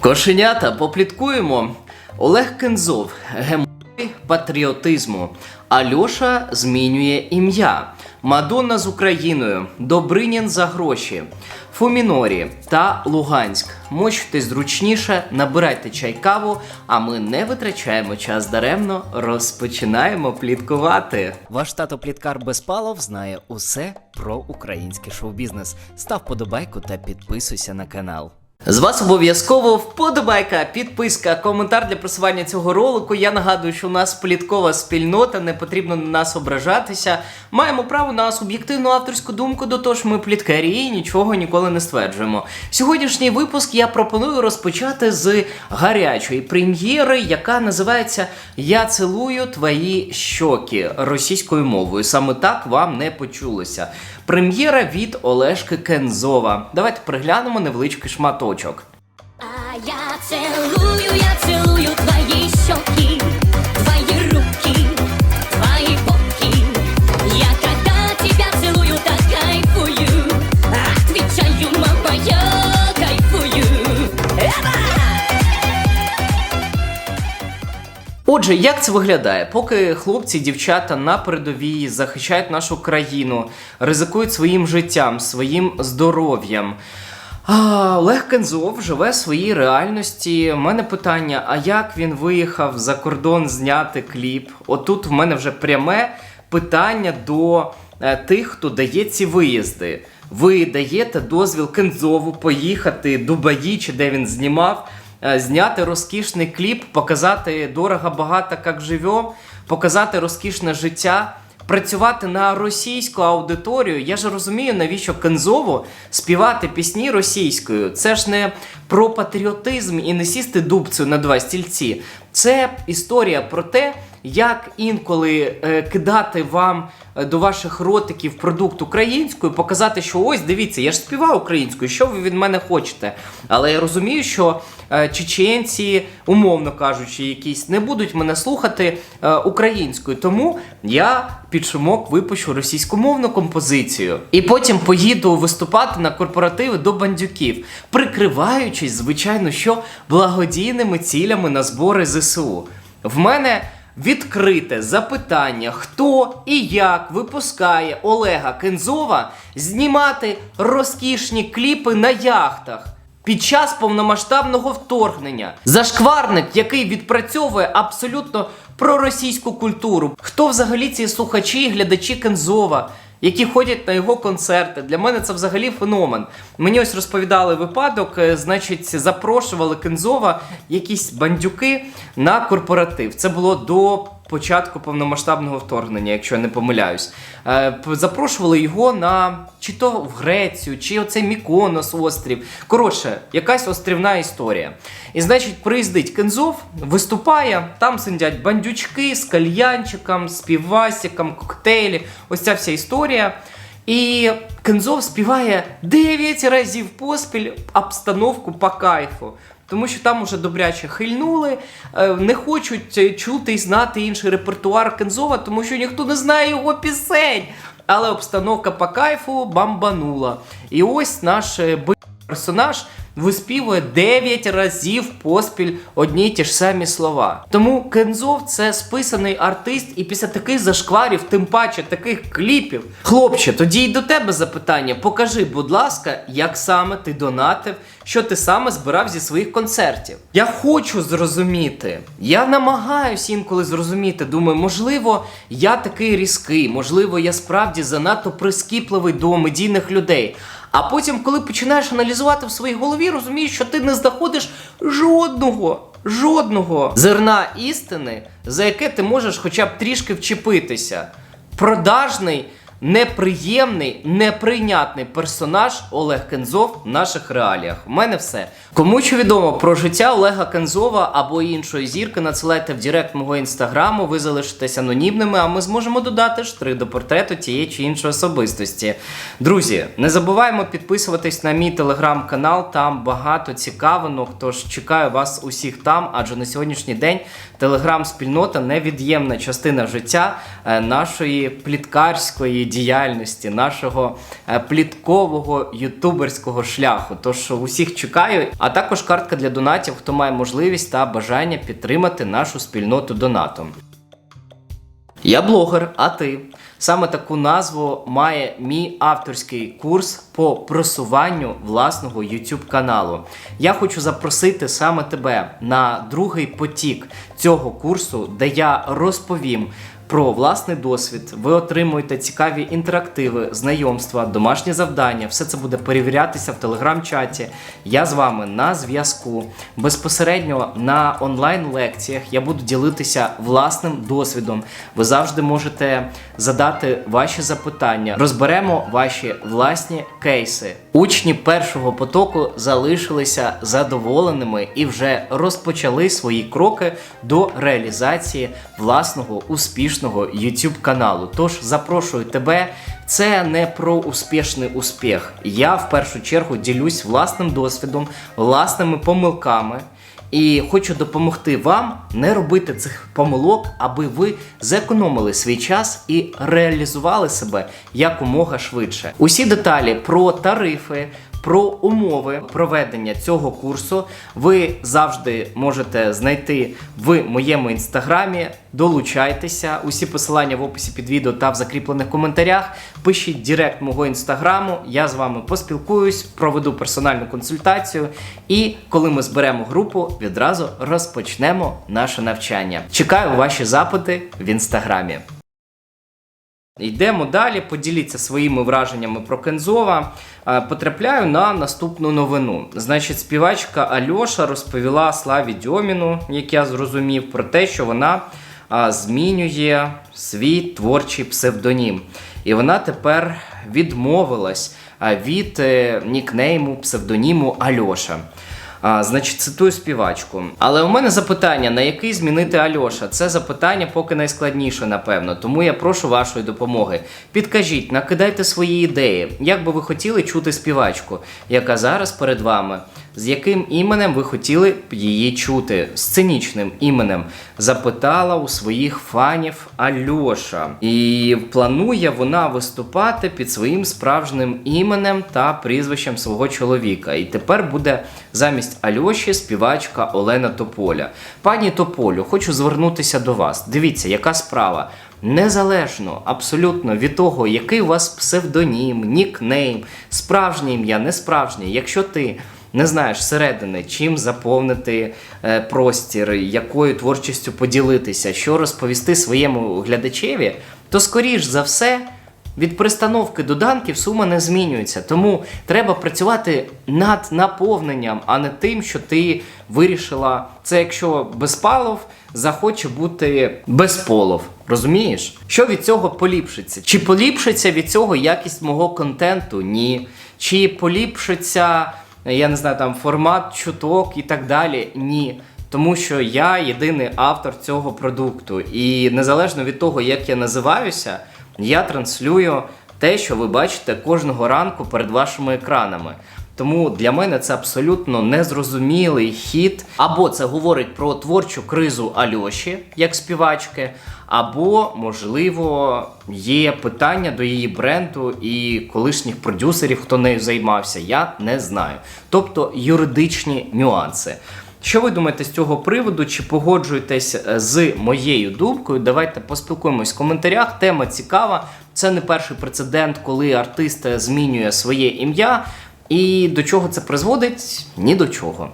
Кошенята, попліткуємо. Олег Кензов, гемой патріотизму. Альоша змінює ім'я. Мадонна з Україною. Добринін за гроші. Фумінорі та Луганськ. Мочте зручніше, набирайте чай каву, а ми не витрачаємо час даремно, розпочинаємо пліткувати. Ваш тато Пліткар Безпалов знає усе про український шоу-бізнес. Став подобайку та підписуйся на канал. З вас обов'язково вподобайка, підписка, коментар для просування цього ролику. Я нагадую, що у нас пліткова спільнота, не потрібно на нас ображатися. Маємо право на суб'єктивну авторську думку, до того ж ми пліткарі і нічого ніколи не стверджуємо. Сьогоднішній випуск я пропоную розпочати з гарячої прем'єри, яка називається Я цілую твої щоки російською мовою. Саме так вам не почулося. Прем'єра від Олешки Кензова. Давайте приглянемо невеличкий шматочок. А я целую, Отже, як це виглядає? Поки хлопці дівчата на передовій захищають нашу країну, ризикують своїм життям, своїм здоров'ям. А, Олег Кензов живе в своїй реальності. У мене питання: а як він виїхав за кордон зняти кліп? Отут в мене вже пряме питання до е, тих, хто дає ці виїзди. Ви даєте дозвіл Кензову поїхати до Баї, чи де він знімав, зняти розкішний кліп, показати дорого, багато, як живем, показати розкішне життя. Працювати на російську аудиторію, я ж розумію, навіщо Кензову співати пісні російською. Це ж не про патріотизм і не сісти дубцею на два стільці. Це історія про те, як інколи е, кидати вам е, до ваших ротиків продукт українською, показати, що ось дивіться, я ж співаю українською, що ви від мене хочете. Але я розумію, що е, чеченці, умовно кажучи, якісь не будуть мене слухати е, українською. Тому я під шумок випущу російськомовну композицію. І потім поїду виступати на корпоративи до бандюків, прикриваючись, звичайно, що благодійними цілями на збори ЗСУ. В мене відкрите запитання, хто і як випускає Олега Кензова знімати розкішні кліпи на яхтах. Під час повномасштабного вторгнення зашкварник, який відпрацьовує абсолютно проросійську культуру. Хто взагалі ці слухачі і глядачі Кензова, які ходять на його концерти? Для мене це взагалі феномен. Мені ось розповідали випадок, е, значить, запрошували Кензова якісь бандюки на корпоратив. Це було до початку повномасштабного вторгнення, якщо я не помиляюсь. Е, запрошували його на чи то в Грецію, чи оцей Міконос острів. Коротше, якась острівна історія. І значить, приїздить Кензов, виступає, там сидять бандючки з кальянчиком, з півасиком, коктейлі. Ось ця вся історія. І Кензов співає 9 разів поспіль обстановку по кайфу. Тому що там уже добряче хильнули, е, не хочуть е, чути і знати інший репертуар Кензова, тому що ніхто не знає його пісень. Але обстановка по кайфу бамбанула. І ось наш е, персонаж виспівує 9 разів поспіль одні й ті ж самі слова. Тому Кензов це списаний артист, і після таких зашкварів, тим паче таких кліпів. Хлопче, тоді й до тебе запитання. Покажи, будь ласка, як саме ти донатив, що ти саме збирав зі своїх концертів. Я хочу зрозуміти. Я намагаюсь інколи зрозуміти. Думаю, можливо, я такий різкий, можливо, я справді занадто прискіпливий до медійних людей. А потім, коли починаєш аналізувати в своїй голові, розумієш, що ти не знаходиш жодного, жодного зерна істини, за яке ти можеш хоча б трішки вчепитися. Продажний, неприємний, неприйнятний персонаж Олег Кензов в наших реаліях. У мене все. Кому що відомо про життя Олега Кензова або іншої зірки, надсилайте в Директ мого інстаграму, ви залишитесь анонімними, а ми зможемо додати штри до портрету тієї чи іншої особистості. Друзі, не забуваємо підписуватись на мій телеграм-канал, там багато цікавинок, тож чекаю вас усіх там, адже на сьогоднішній день телеграм-спільнота невід'ємна частина життя е, нашої пліткарської діяльності, нашого е, пліткового ютуберського шляху. Тож усіх чекаю, а також картка для донатів, хто має можливість та бажання підтримати нашу спільноту донатом. Я блогер, а ти. Саме таку назву має мій авторський курс по просуванню власного YouTube каналу. Я хочу запросити саме тебе на другий потік цього курсу, де я розповім про власний досвід. Ви отримуєте цікаві інтерактиви, знайомства, домашні завдання. Все це буде перевірятися в телеграм-чаті. Я з вами на зв'язку. Безпосередньо на онлайн-лекціях я буду ділитися власним досвідом. Ви завжди можете задати ваші запитання. Розберемо ваші власні кейси. Учні першого потоку залишилися задоволеними і вже розпочали свої кроки до реалізації власного успішного YouTube каналу. Тож запрошую тебе. Це не про успішний успіх. Я в першу чергу ділюсь власним досвідом, власними помилками. І хочу допомогти вам не робити цих помилок, аби ви зекономили свій час і реалізували себе якомога швидше. Усі деталі про тарифи. Про умови проведення цього курсу ви завжди можете знайти в моєму інстаграмі. Долучайтеся. Усі посилання в описі під відео та в закріплених коментарях. Пишіть директ мого інстаграму. Я з вами поспілкуюсь, проведу персональну консультацію. І коли ми зберемо групу, відразу розпочнемо наше навчання. Чекаю ваші запити в інстаграмі. Йдемо далі, поділіться своїми враженнями про Кензова. Е, Потрапляю на наступну новину. Значить, співачка Альоша розповіла Славі Дьоміну, як я зрозумів, про те, що вона змінює свій творчий псевдонім. І вона тепер відмовилась від е, нікнейму псевдоніму Альоша. А, значить, цитую співачку. Але у мене запитання, на який змінити Альоша? Це запитання поки найскладніше, напевно. Тому я прошу вашої допомоги. Підкажіть, накидайте свої ідеї, як би ви хотіли чути співачку, яка зараз перед вами. З яким іменем ви хотіли б її чути? Сценічним іменем запитала у своїх фанів Альоша. І планує вона виступати під своїм справжнім іменем та прізвищем свого чоловіка. І тепер буде замість Альоші співачка Олена Тополя. Пані Тополю, хочу звернутися до вас. Дивіться, яка справа. Незалежно абсолютно від того, який у вас псевдонім, нікнейм, справжнє ім'я, не справжнє. Якщо ти не знаєш зсередини, чим заповнити е, простір, якою творчістю поділитися, що розповісти своєму глядачеві, то скоріш за все. Від пристановки доданків сума не змінюється, тому треба працювати над наповненням, а не тим, що ти вирішила. Це якщо безпалов захоче бути безполов. Розумієш? Що від цього поліпшиться? Чи поліпшиться від цього якість мого контенту? Ні. Чи поліпшиться, я не знаю, там формат чуток і так далі? Ні. Тому що я єдиний автор цього продукту. І незалежно від того, як я називаюся, я транслюю те, що ви бачите кожного ранку перед вашими екранами. Тому для мене це абсолютно незрозумілий хід. Або це говорить про творчу кризу Альоші як співачки, або, можливо, є питання до її бренду і колишніх продюсерів, хто нею займався. Я не знаю. Тобто юридичні нюанси. Що ви думаєте з цього приводу? Чи погоджуєтесь е, з моєю думкою? Давайте поспілкуємось в коментарях. Тема цікава. Це не перший прецедент, коли артист змінює своє ім'я. І до чого це призводить? Ні до чого.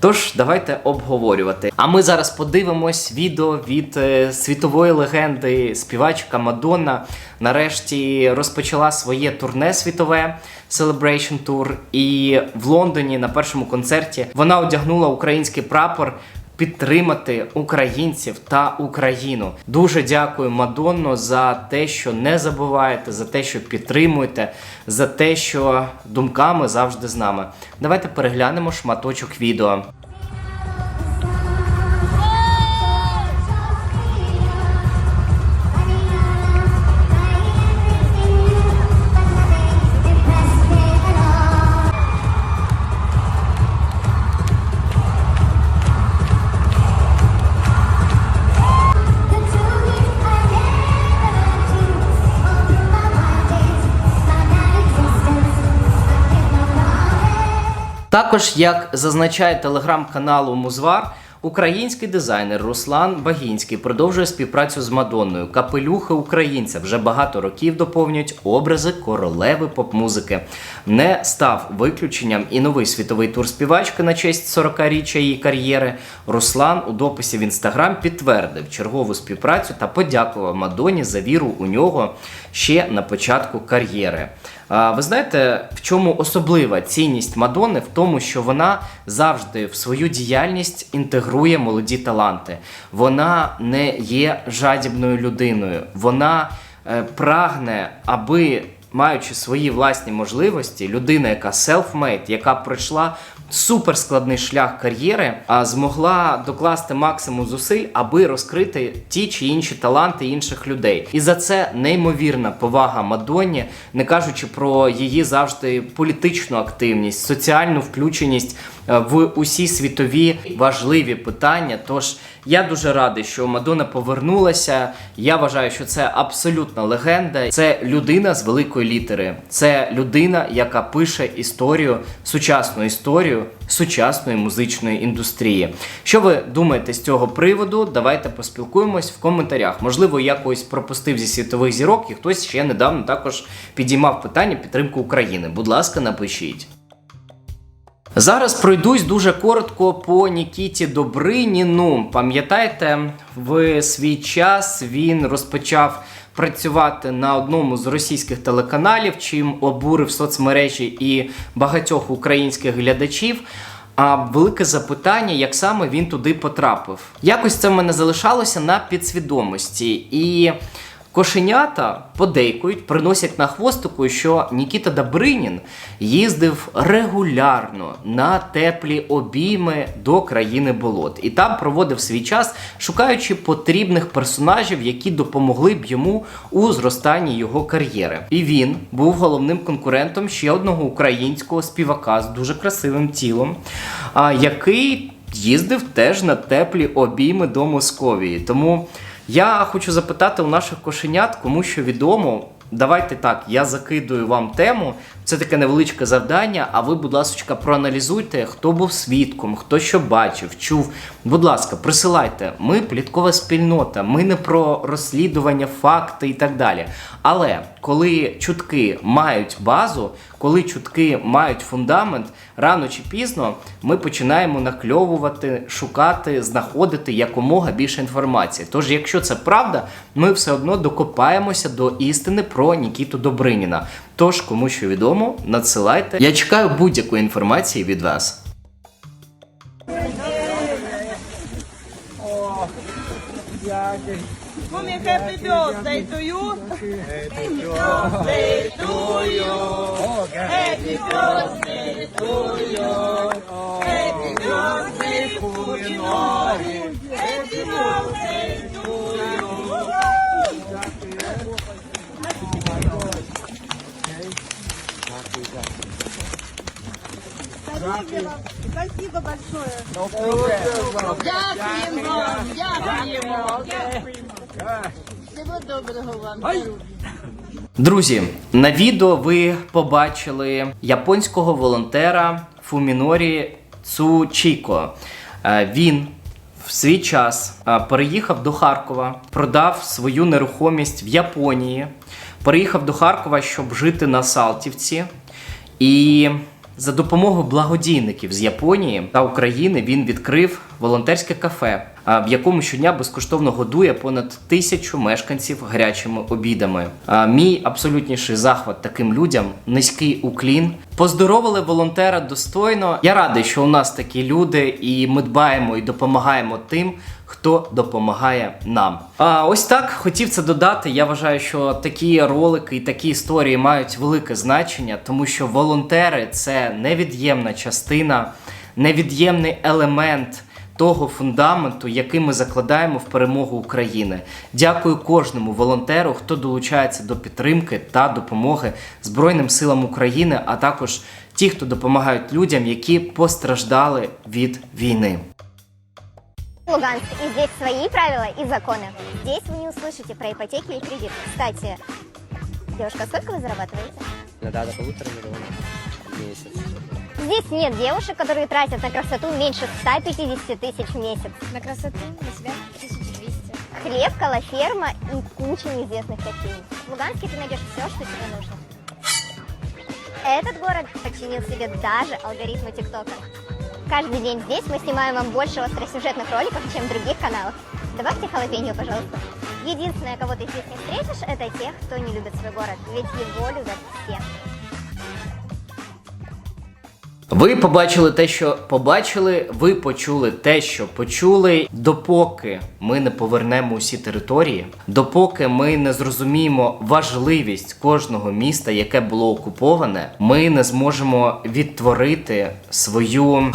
Тож, давайте обговорювати. А ми зараз подивимось відео від е, світової легенди співачка Мадонна. Нарешті розпочала своє турне світове Celebration Tour. І в Лондоні на першому концерті вона одягнула український прапор. Підтримати українців та Україну. Дуже дякую Мадонно за те, що не забуваєте, за те, що підтримуєте, за те, що думками завжди з нами. Давайте переглянемо шматочок відео. Також, як зазначає телеграм-каналу Музвар, український дизайнер Руслан Багінський продовжує співпрацю з Мадонною. Капелюхи українця вже багато років доповнюють образи королеви поп-музики. Не став виключенням і новий світовий тур співачки на честь 40-річчя її кар'єри. Руслан у дописі в інстаграм підтвердив чергову співпрацю та подякував Мадоні за віру у нього ще на початку кар'єри. Ви знаєте, в чому особлива цінність Мадонни? В тому, що вона завжди в свою діяльність інтегрує молоді таланти. Вона не є жадібною людиною. Вона е, прагне, аби маючи свої власні можливості, людина, яка self-made, яка пройшла суперскладний шлях кар'єри, а змогла докласти максимум зусиль, аби розкрити ті чи інші таланти інших людей. І за це неймовірна повага Мадонні, не кажучи про її завжди політичну активність, соціальну включеність в усі світові важливі питання. Тож я дуже радий, що Мадонна повернулася. Я вважаю, що це абсолютна легенда. Це людина з великої літери. Це людина, яка пише історію, сучасну історію сучасної музичної індустрії. Що ви думаєте з цього приводу? Давайте поспілкуємось в коментарях. Можливо, я когось пропустив зі світових зірок, і хтось ще недавно також підіймав питання підтримки України. Будь ласка, напишіть. Зараз пройдусь дуже коротко по Нікіті Добриніну. Пам'ятаєте, в свій час він розпочав працювати на одному з російських телеканалів, чим обурив соцмережі і багатьох українських глядачів. А велике запитання, як саме він туди потрапив. Якось це в мене залишалося на підсвідомості. І Кошенята подейкують, приносять на хвостику, що Нікіта Добринін їздив регулярно на теплі обійми до країни болот, і там проводив свій час, шукаючи потрібних персонажів, які допомогли б йому у зростанні його кар'єри. І він був головним конкурентом ще одного українського співака з дуже красивим тілом, який їздив теж на теплі обійми до Московії. Тому. Я хочу запитати у наших кошенят, кому що відомо. Давайте так, я закидую вам тему. Це таке невеличке завдання. А ви, будь ласка, проаналізуйте, хто був свідком, хто що бачив, чув. Будь ласка, присилайте. Ми пліткова спільнота, ми не про розслідування, факти і так далі. Але коли чутки мають базу, коли чутки мають фундамент, рано чи пізно ми починаємо накльовувати, шукати, знаходити якомога більше інформації. Тож, якщо це правда, ми все одно докопаємося до істини про Нікіту Добриніна. Тож, кому що відомо, надсилайте. Я чекаю будь-якої інформації від вас. Mommy, happy birthday to you. Happy birthday to you. Happy birthday to you. Happy birthday you. Happy birthday to you. Спасибо большое. Дякуємо дякуємо. Всього доброго вам. Друзі, на відео ви побачили японського волонтера Фумінорі Цучіко. Е, Він в свій час е, переїхав до Харкова, продав свою нерухомість в Японії, переїхав до Харкова, щоб жити на Салтівці. І за допомогою благодійників з Японії та України він відкрив волонтерське кафе, в якому щодня безкоштовно годує понад тисячу мешканців гарячими обідами. Мій абсолютніший захват таким людям, низький уклін. Поздоровили волонтера достойно. Я радий, що у нас такі люди, і ми дбаємо і допомагаємо тим, хто допомагає нам. А ось так хотів це додати. Я вважаю, що такі ролики і такі історії мають велике значення, тому що волонтери це невід'ємна частина, невід'ємний елемент Того фундаменту, який ми закладаємо в перемогу України. Дякую кожному волонтеру, хто долучається до підтримки та допомоги Збройним силам України, а також ті, хто допомагають людям, які постраждали від війни. Луганск. И здесь свои правила и законы. Здесь вы не услышите про ипотеки и кредит. Кстати, девушка, сколько вы зарабатываете? иногда до полутора миллионов в месяц. Здесь нет девушек, которые тратят на красоту меньше 150 тысяч в месяц. На красоту на себя 1200. Хлеб, колоферма и куча неизвестных кофеин. В Луганске ты найдешь все, что тебе нужно. Этот город подчинил себе даже алгоритмы ТикТока. Каждый день здесь мы снимаем вам больше остросюжетных роликов, чем в других каналах. Добавьте халапеньо, пожалуйста. Единственное, кого ты здесь не встретишь, это тех, кто не любит свой город, ведь его любят все. Ви побачили те, що побачили, ви почули те, що почули. Допоки ми не повернемо усі території, допоки ми не зрозуміємо важливість кожного міста, яке було окуповане, ми не зможемо відтворити свою.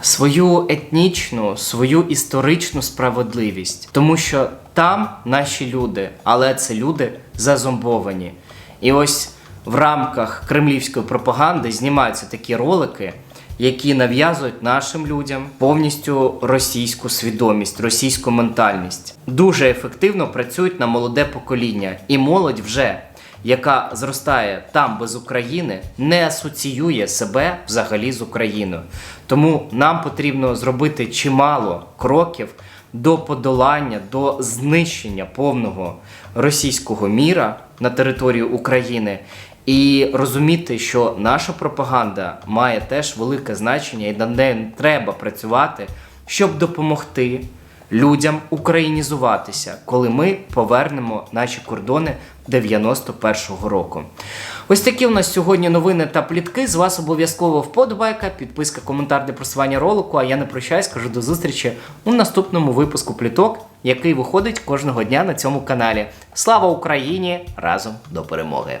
Свою етнічну, свою історичну справедливість, тому що там наші люди, але це люди зазомбовані. І ось в рамках кремлівської пропаганди знімаються такі ролики, які нав'язують нашим людям повністю російську свідомість, російську ментальність. Дуже ефективно працюють на молоде покоління, і молодь вже. Яка зростає там без України, не асоціює себе взагалі з Україною. Тому нам потрібно зробити чимало кроків до подолання, до знищення повного російського міра на території України і розуміти, що наша пропаганда має теж велике значення і над нею треба працювати, щоб допомогти людям українізуватися, коли ми повернемо наші кордони 91-го року. Ось такі у нас сьогодні новини та плітки. З вас обов'язково вподобайка, підписка, коментар для просування ролику. А я не прощаюсь, кажу до зустрічі у наступному випуску пліток, який виходить кожного дня на цьому каналі. Слава Україні! Разом до перемоги!